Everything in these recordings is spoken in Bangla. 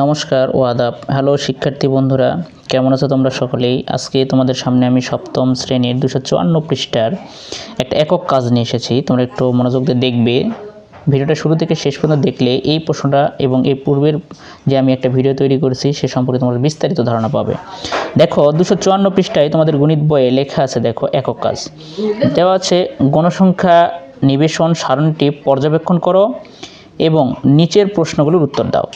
নমস্কার ও আদাব। হ্যালো শিক্ষার্থী বন্ধুরা, কেমন আছো তোমরা সকলেই? আজকে তোমাদের সামনে আমি সপ্তম শ্রেণির দুশো চুয়ান্ন পৃষ্ঠার একটা একক কাজ নিয়ে এসেছি। তোমরা একটু মনোযোগ দিয়ে দেখবে। ভিডিওটা শুরু থেকে শেষ পর্যন্ত দেখলে এই প্রশ্নটা এবং এই পূর্বের যে আমি একটা ভিডিও তৈরি করেছি, সে সম্পর্কে তোমরা বিস্তারিত ধারণা পাবে। দেখো, দুশো চুয়ান্ন পৃষ্ঠায় তোমাদের গণিত বইয়ে লেখা আছে, দেখো, একক কাজ। দেওয়া আছে, গণসংখ্যা নিবেশন সারণটি পর্যবেক্ষণ করো এবং নিচের প্রশ্নগুলোর উত্তর দাও।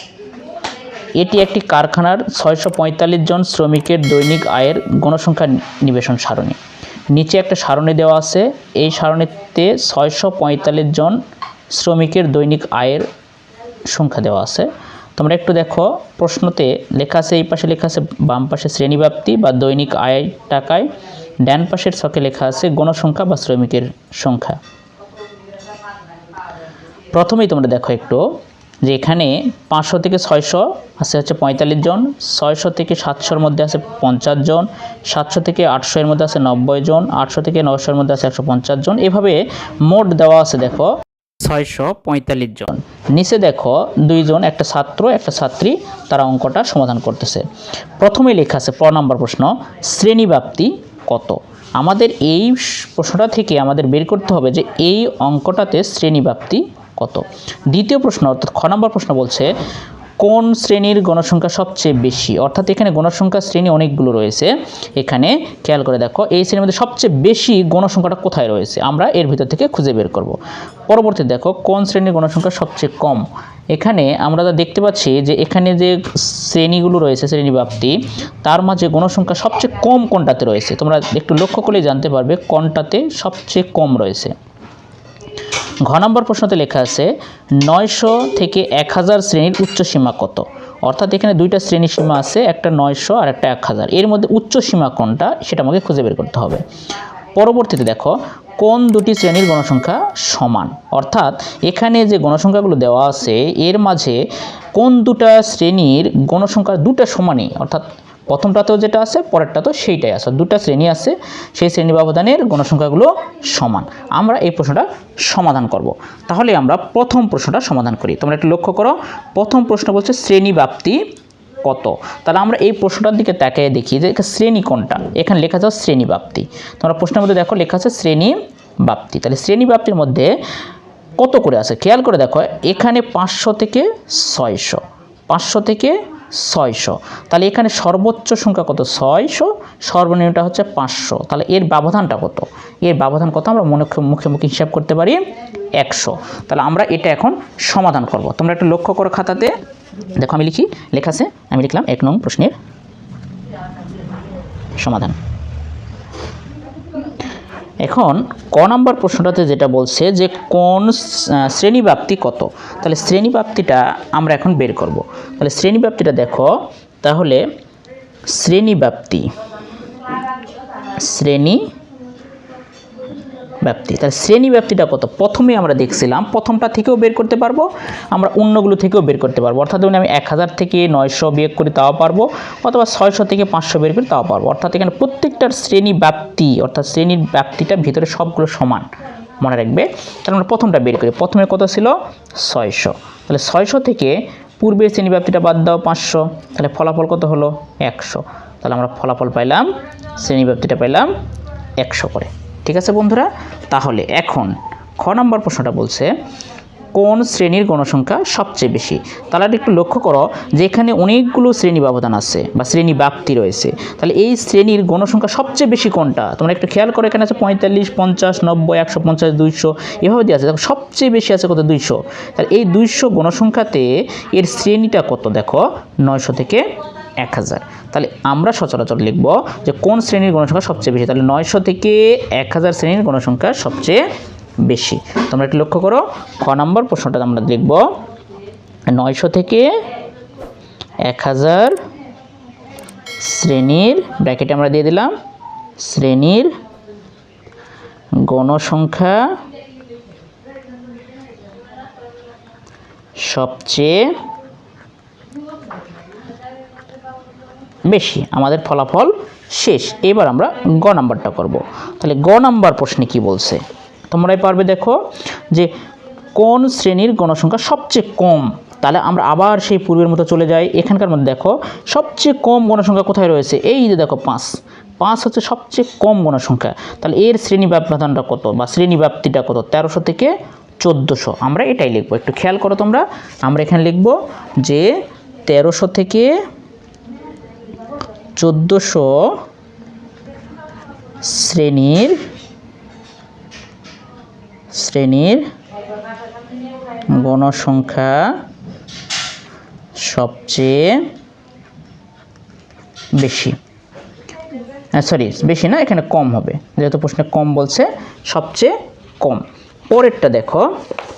এটি একটি কারখানার ছয়শো পঁয়তাল্লিশ জন শ্রমিকের দৈনিক আয়ের গণসংখ্যা নিবেশন সারণী। নিচে একটা সারণী দেওয়া আছে। এই সারণীতে ছয়শো জন শ্রমিকের দৈনিক আয়ের সংখ্যা দেওয়া আছে। তোমরা একটু দেখো, প্রশ্নতে লেখা আছে, এই পাশে লেখা আছে, বাম পাশে শ্রেণীব্যাপ্তি বা দৈনিক আয় টাকায়, ডান পাশের ছকে লেখা আছে, গণসংখ্যা বা শ্রমিকের সংখ্যা। প্রথমেই তোমরা দেখো একটু যে এখানে পাঁচশো থেকে ছয়শো আছে হচ্ছে পঁয়তাল্লিশ জন, ছয়শো থেকে সাতশোর মধ্যে আছে পঞ্চাশ জন, সাতশো থেকে আটশো এর মধ্যে আছে নব্বই জন, আটশো থেকে নশোর মধ্যে আছে একশো পঞ্চাশ জন। এভাবে মোট দেওয়া আছে দেখো, ছয়শো পঁয়তাল্লিশ জন। নিচে দেখো দুইজন একটা ছাত্র, একটা ছাত্রী, তারা অঙ্কটা সমাধান করতেছে। প্রথমে লেখা আছে, প নম্বর প্রশ্ন, শ্রেণীব্যাপ্তি কত? আমাদের এই প্রশ্নটা থেকে আমাদের বের করতে হবে যে এই অঙ্কটাতে শ্রেণীব্যাপ্তি কত? দ্বিতীয় প্রশ্ন, অর্থাৎ খ নম্বর প্রশ্ন বলছে, কোন শ্রেণির গণসংখ্যা সবচেয়ে বেশি? অর্থাৎ এখানে গণসংখ্যা শ্রেণি অনেকগুলো রয়েছে। এখানে খেয়াল করে দেখো, এই শ্রেণির মধ্যে সবচেয়ে বেশি গণসংখ্যাটা কোথায় রয়েছে? আমরা এর ভিতর থেকে খুঁজে বের করব। পরবর্তী দেখো, কোন শ্রেণির গণসংখ্যা সবচেয়ে কম? এখানে আমরা যা দেখতে পাচ্ছি যে এখানে যে শ্রেণীগুলো রয়েছে, শ্রেণীব্যাপ্তি, তার মাঝে গণসংখ্যা সবচেয়ে কম কোনটাতে রয়েছে? তোমরা একটু লক্ষ্য করলেই জানতে পারবে কোনটাতে সবচেয়ে কম রয়েছে। ঘ নম্বর প্রশ্নতে লেখা আছে, নয়শো থেকে এক হাজার শ্রেণির উচ্চ সীমা কত? অর্থাৎ এখানে দুইটা শ্রেণি সীমা আছে, একটা নয়শো আর একটা এক হাজার। এর মধ্যে উচ্চ সীমা কোনটা, সেটা আমাকে খুঁজে বের করতে হবে। পরবর্তীতে দেখো, কোন দুটি শ্রেণির গণসংখ্যা সমান? অর্থাৎ এখানে যে গণসংখ্যাগুলো দেওয়া আছে, এর মাঝে কোন দুটা শ্রেণির গণসংখ্যা দুটা সমানই অর্থাৎ প্রথমটাতেও যেটা আছে, পরেরটাতেও সেইটাই আছে। দুটা শ্রেণি আছে, সেই শ্রেণি ব্যবধানের গণসংখ্যাগুলো সমান। আমরা এই প্রশ্নটা সমাধান করব। তাহলে আমরা প্রথম প্রশ্নটা সমাধান করি। তোমরা একটু লক্ষ্য করো, প্রথম প্রশ্ন বলছে শ্রেণি ব্যাপ্তি কত? তাহলে আমরা এই প্রশ্নটার দিকে তাকিয়ে দেখি যে শ্রেণি কোনটা? এখানে লেখা আছে শ্রেণি ব্যাপ্তি। তোমরা প্রশ্নের মধ্যে দেখো, লেখা আছে শ্রেণি ব্যাপ্তি। তাহলে শ্রেণি ব্যাপ্তির মধ্যে কত করে আছে? খেয়াল করে দেখো, এখানে পাঁচশো থেকে ছয়শো। পাঁচশো থেকে ছয়শো। তাহলে এখানে সর্বোচ্চ সংখ্যা কত? ছয়শো, সর্বনিম্নটা হচ্ছে পাঁচশো। তাহলে এর ব্যবধানটা কত? এর ব্যবধান কত? আমরা মনে মুখে মুখে হিসাব করতে পারি একশো। তাহলে আমরা এটা এখন সমাধান করব। তোমরা একটু লক্ষ্য করো খাতাতে। দেখো আমি লিখি। লেখা আছে, আমি লিখলাম এক নং প্রশ্নের সমাধান। এখন ক নম্বর প্রশ্নটাতে যেটা বলছে যে কোন শ্রেণীব্যাপ্তি কত? তাহলে শ্রেণীব্যাপ্তিটা আমরা এখন বের করব। তাহলে শ্রেণীব্যাপ্তিটা দেখো, তাহলে শ্রেণীব্যাপ্তি, শ্রেণি ব্যাপ্তি, তাহলে শ্রেণি ব্যাপ্তিটা কত? প্রথমে আমরা দেখছিলাম, প্রথমটা থেকেও বের করতে পারব, আমরা অন্যগুলো থেকেও বের করতে পারব। অর্থাৎ ধরুন আমি এক হাজার থেকে নয়শো বিয়োগ করি তাও পারব, অথবা ছয়শো থেকে পাঁচশো বের করি তাও পারব। অর্থাৎ এখানে প্রত্যেকটার শ্রেণি ব্যাপ্তি, অর্থাৎ শ্রেণির ব্যাপ্তিটা ভিতরে সবগুলো সমান মনে রাখবে। তাহলে আমরা প্রথমটা বের করি। প্রথমে কত ছিল? ছয়শো। তাহলে ছয়শো থেকে পূর্বের শ্রেণি ব্যাপ্তিটা বাদ দাও পাঁচশো, তাহলে ফলাফল কত হলো? একশো। তাহলে আমরা ফলাফল পাইলাম, শ্রেণি ব্যাপ্তিটা পাইলাম একশো করে। ঠিক আছে বন্ধুরা? তাহলে এখন খ নম্বর প্রশ্নটা বলছে, কোন শ্রেণির গণসংখ্যা সবচেয়ে বেশি? তাহলে একটু লক্ষ্য করো যে এখানে অনেকগুলো শ্রেণি ব্যবধান আছে বা শ্রেণি ব্যাপ্তি রয়েছে, তাহলে এই শ্রেণির গণসংখ্যা সবচেয়ে বেশি কোনটা? তোমরা একটু খেয়াল করো, এখানে আছে পঁয়তাল্লিশ, পঞ্চাশ, নব্বই, একশো, পঞ্চাশ, দুইশো, এভাবে দিয়ে আছে। দেখো, সবচেয়ে বেশি আছে কত? দুইশো। তাহলে এই দুইশো গণসংখ্যাতে এর শ্রেণীটা কত? দেখো, নয়শো থেকে এক হাজার। তাহলে আমরা সচরাচর লিখব যে কোন শ্রেণির গণসংখ্যা সবচেয়ে বেশি? তাহলে নয়শো থেকে এক হাজার শ্রেণির গণসংখ্যা সবচেয়ে বেশি। তোমরা একটু লক্ষ্য করো, খ নম্বর প্রশ্নটা আমরা লিখব। নয়শো থেকে এক হাজার শ্রেণির ব্র্যাকেটে আমরা দিয়ে দিলাম, শ্রেণির গণসংখ্যা সবচেয়ে বেশি, আমাদের ফলাফল শেষ। এবার আমরা গ নাম্বারটা করব। তাহলে গ নাম্বার প্রশ্নে কি বলছে? তোমরাই পারবে দেখো যে কোন শ্রেণির গণসংখ্যা সবচেয়ে কম? তাহলে আমরা আবার সেই পূর্বের মতো চলে যাই। এখানকার মধ্যে দেখো, সবচেয়ে কম গণসংখ্যা কোথায় রয়েছে? এই যে দেখো পাঁচ। পাঁচ হচ্ছে সবচেয়ে কম গণসংখ্যা। তাহলে এর শ্রেণি ব্যবধানটা কত বা শ্রেণি ব্যাপ্তিটা কত? তেরোশো থেকে চোদ্দোশো। আমরা এটাই লিখব। একটু খেয়াল করো তোমরা। আমরা এখানে লিখব যে তেরোশো থেকে চোদ্দোশো শ্রেণির শ্রেণির গণসংখ্যা সবচেয়ে বেশি। সরি বেশি না, এখানে কম হবে। যেহেতু প্রশ্নে কম বলছে, সবচেয়ে কম। পরেরটা দেখো,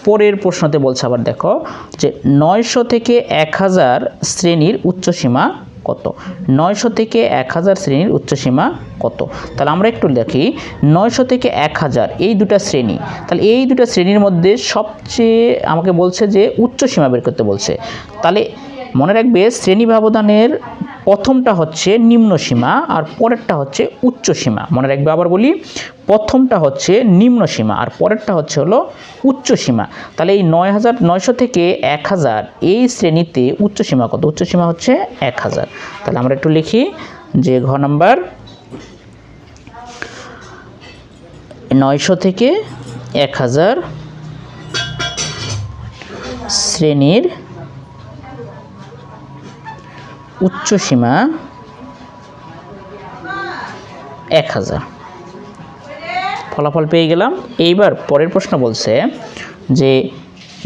পরের প্রশ্নতে বলছে আবার দেখো যে নয়শো থেকে এক হাজার শ্রেণির উচ্চসীমা কত? নয়শো থেকে এক হাজার শ্রেণির উচ্চসীমা কত? তাহলে আমরা একটু দেখি, নয়শো থেকে এক হাজার এই দুটা শ্রেণি, তাহলে এই দুটা শ্রেণির মধ্যে সবচেয়ে আমাকে বলছে যে উচ্চসীমা বের করতে বলছে। তাহলে মনে রাখবে, শ্রেণি ব্যবধানের প্রথমটা হচ্ছে নিম্ন সীমা আর পরেরটা হচ্ছে উচ্চ সীমা। মনে রাখবে আবার বলি, প্রথমটা হচ্ছে নিম্ন সীমা আর পরেরটা হচ্ছে হলো উচ্চ সীমা। তাহলে এই নয় হাজার নয়শো থেকে এক হাজার এই শ্রেণীতে উচ্চ সীমা কত? উচ্চ সীমা হচ্ছে এক হাজার। তাহলে আমরা একটু লিখি যে ঘ নাম্বার, নয়শো থেকে এক হাজার শ্রেণির উচ্চ সীমা এক হাজার। ফলাফল পেয়ে গেলাম। এইবার পরের প্রশ্ন বলছে যে,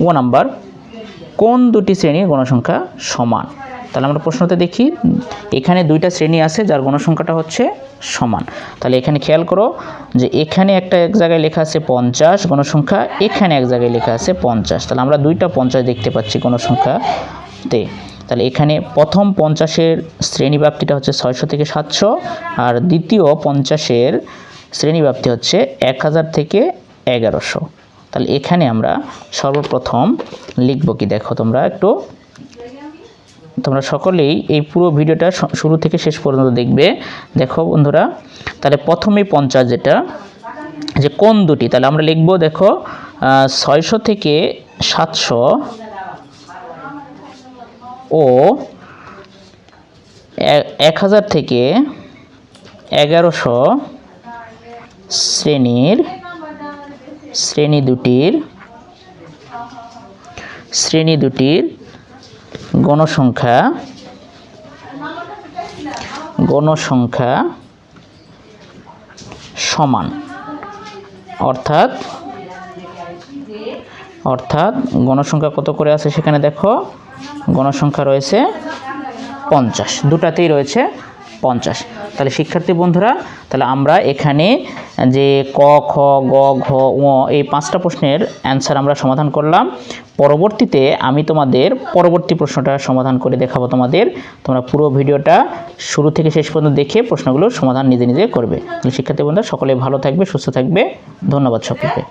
ও নাম্বার কোন দুটি শ্রেণির গণসংখ্যা সমান? তাহলে আমরা প্রশ্নতে দেখি, এখানে দুইটা শ্রেণি আছে যার গণসংখ্যাটা হচ্ছে সমান। তাহলে এখানে খেয়াল করো যে, এখানে একটা এক জায়গায় লেখা আছে পঞ্চাশ, গণসংখ্যা এখানে এক জায়গায় লেখা আছে পঞ্চাশ। তাহলে আমরা দুইটা পঞ্চাশ দেখতে পাচ্ছি গণসংখ্যাতে। তাহলে এখানে প্রথম পঞ্চাশের শ্রেণীব্যাপ্তিটা হচ্ছে ছয়শো থেকে সাতশো, আর দ্বিতীয় পঞ্চাশের শ্রেণীব্যাপ্তি হচ্ছে এক হাজার থেকে এগারোশো। তাহলে এখানে আমরা সর্বপ্রথম লিখব কি? দেখো তোমরা একটু। তোমরা সকলেই এই পুরো ভিডিওটা শুরু থেকে শেষ পর্যন্ত দেখবে। দেখো বন্ধুরা, তাহলে প্রথমেই পঞ্চাশ যেটা, যে কোন দুটি? তাহলে আমরা লিখব, দেখো ছয়শো থেকে সাতশো ও এক হাজার থেকে এগারোশো শ্রেণির শ্রেণি দুটির শ্রেণি দুটির গণসংখ্যা গণসংখ্যা সমান। অর্থাৎ অর্থাৎ গণসংখ্যা কত করে আছে সেখানে দেখো? গণসংখ্যা রয়েছে পঞ্চাশ। দুটাতেই রয়েছে পঞ্চাশ। তাহলে শিক্ষার্থী বন্ধুরা, তাহলে আমরা এখানে যে ক, খ, গ, ঘ ও এই পাঁচটা প্রশ্নের অ্যান্সার আমরা সমাধান করলাম। পরবর্তীতে আমি তোমাদের পরবর্তী প্রশ্নটা সমাধান করে দেখাবো তোমাদের। তোমরা পুরো ভিডিওটা শুরু থেকে শেষ পর্যন্ত দেখে প্রশ্নগুলোর সমাধান নিজে নিজে করবে। শিক্ষার্থী বন্ধুরা, সকলে ভালো থাকবে, সুস্থ থাকবে। ধন্যবাদ সকলকে।